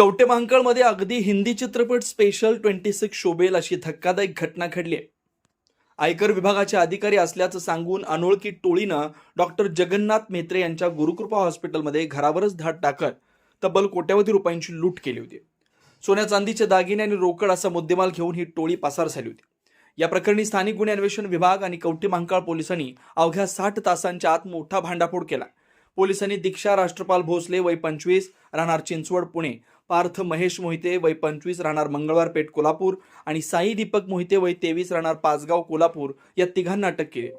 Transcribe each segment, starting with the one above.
कवटेमांकळमध्ये अगदी हिंदी चित्रपट special twenty six शोभेल अशी धक्कादायक घटना घडली आहे. आयकर विभागाचे अधिकारी असल्याचं सांगून अनोळखी टोळीनं डॉक्टर जगन्नाथ मेत्रे यांच्या गुरुकृपा हॉस्पिटलमध्ये घरावरच धाड टाकत तब्बल कोट्यावधी रुपयांची लूट केली होती. सोन्या चांदीचे दागिने आणि रोकड असा मुद्देमाल घेऊन ही टोळी पसार झाली होती. या प्रकरणी स्थानिक गुन्हे अन्वेषण विभाग आणि कवटे मांकाळ पोलिसांनी अवघ्या साठ तासांच्या आत मोठा भांडाफोड केला. पोलिसांनी दीक्षा राष्ट्रपाल भोसले वय पंचवीस राहणार चिंचवड पुणे पार्थ महेश मोहिते वय पंचवीस राहणार मंगळवार पेठ कोल्हापूर आणि साई दीपक मोहिते वय तेवीस राहणार पाचगाव कोल्हापूर या तिघांना अटक केली.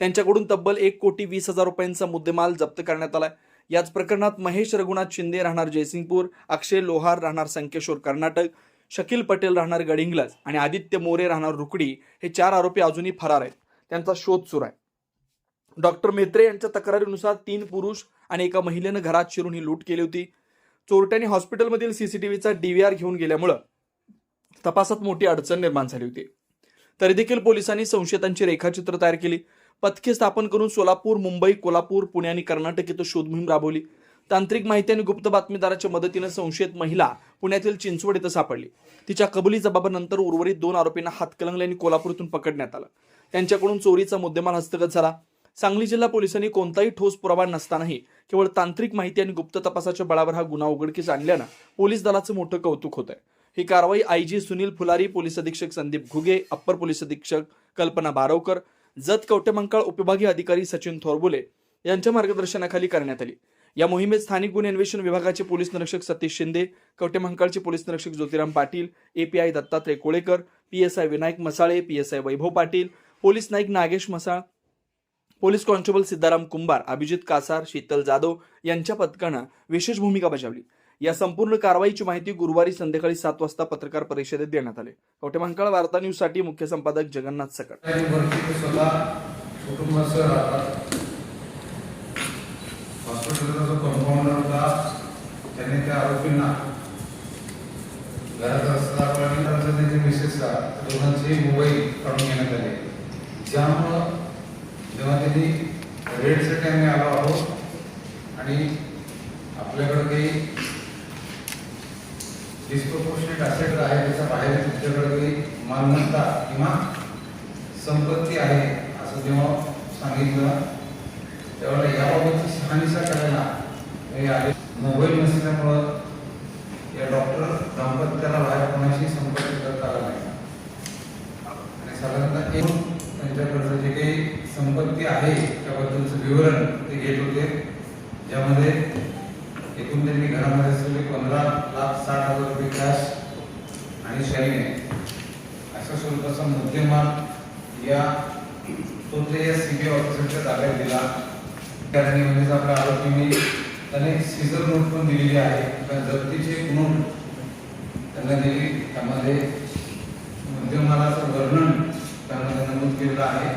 त्यांच्याकडून तब्बल एक कोटी वीस हजार रुपयांचा मुद्देमाल जप्त करण्यात आलाय. याच प्रकरणात महेश रघुनाथ शिंदे राहणार जयसिंगपूर अक्षय लोहार राहणार संकेश्वर कर्नाटक शकील पटेल राहणार गडिंग्लज आणि आदित्य मोरे राहणार रुकडी. हे चार आरोपी अजूनही फरार आहेत. त्यांचा शोध सुरू आहे. डॉक्टर मेत्रे यांच्या तक्रारीनुसार तीन पुरुष आणि एका महिलेनं घरात शिरून ही लूट केली होती. चोरट्यांनी हॉस्पिटलमधील सीसीटीव्हीचा डीव्हीआर घेऊन गेल्यामुळं तपासात मोठी अडचण निर्माण झाली होती. तरी देखील पोलिसांनी संशयितांची रेखाचित्र तयार केली. पथके स्थापन करून सोलापूर मुंबई कोल्हापूर पुणे आणि कर्नाटक इथं शोधमोहीम राबवली. तांत्रिक माहिती आणि गुप्त बातमीदाराच्या मदतीनं संशयित महिला पुण्यातील चिंचवड इथं सापडली. तिच्या कबुली जबाबानंतर उर्वरित दोन आरोपींना हातकलंगले आणि कोल्हापूरतून पकडण्यात आलं. त्यांच्याकडून चोरीचा मुद्देमाल हस्तगत झाला. सांगली जिल्हा पोलिसांनी कोणताही ठोस पुरावा नसतानाही केवळ तांत्रिक माहिती आणि गुप्त तपासाच्या बळावर हा गुन्हा उघडकीस आणल्यानं पोलीस दलाचं मोठं कौतुक होत आहे ही कारवाई I G Sunil Phulari police अधीक्षक संदीप घुगे अप्पर पोलीस अधीक्षक कल्पना बारवकर जत कवटेमंकाळ उपविभागीय अधिकारी सचिन थोरबुले यांच्या मार्गदर्शनाखाली करण्यात आली. या मोहिमेत स्थानिक गुन्हे अन्वेषण विभागाचे पोलीस निरीक्षक सतीश शिंदे कवटेमंकाळचे पोलीस निरीक्षक Jyotiram Patil API Dattatray Kolekar PSI Vinayak Masale PSI Vaibhav Patil police naik Nagesh Masal police constable Siddharam Kumbhar Abhijit Kasar Sheetal Jadhav यांच्या पथकानं विशेष भूमिका बजावली. या संपूर्ण कारवाईची माहिती गुरुवारी संध्याकाळी सात वाजता पत्रकार परिषदेत देण्यात आली. कवटेमंकाळ वार्ता न्यूजसाठी मुख्य संपादक जगन्नाथ सकट. कुटुंबासह राहतात. त्या आरोपींना घरात मिसेसला दोघांचे मोबाईल काढून घेण्यात आले. जेव्हा त्यांनी रेडसाठी आम्ही आलो आहोत. आणि आपल्याकडे काही डिस्प्रोपोर्शनेट असेट आहे त्याच्या बाहेर तुमच्याकडे काही मालमत्ता किंवा संपत्ती आहे असं जेव्हा सांगितलं त्यावेळेला याबाबतची शहानिशा करायला हे आले. मोबाईल नसल्यामुळं या डॉक्टर दाम्पत्याला बाहेर कोणाशी संपर्क करता आला नाही आणि साधारणतः एक त्यांच्याकडचं जे काही किती आहे त्याबद्दलचं विवरण ते घेत होते. ज्यामध्ये एकूण त्यांनी घरामध्ये असलेले पंधरा लाख साठ हजार रुपये कॅश आणि शाईने अशा स्वरूपाचा मुद्देमाल या तो ते या सी सीबीआय ऑफिसरच्या ताब्यात दिला. त्याने म्हणजे आपल्या आरोपींनी त्याने सीझर नोट पण दिलेली आहे. त्या जप्तीची एक नोट त्यांना दिली. त्यामध्ये मुद्देमालाचं वर्णन त्यामध्ये नमूद केलेलं आहे.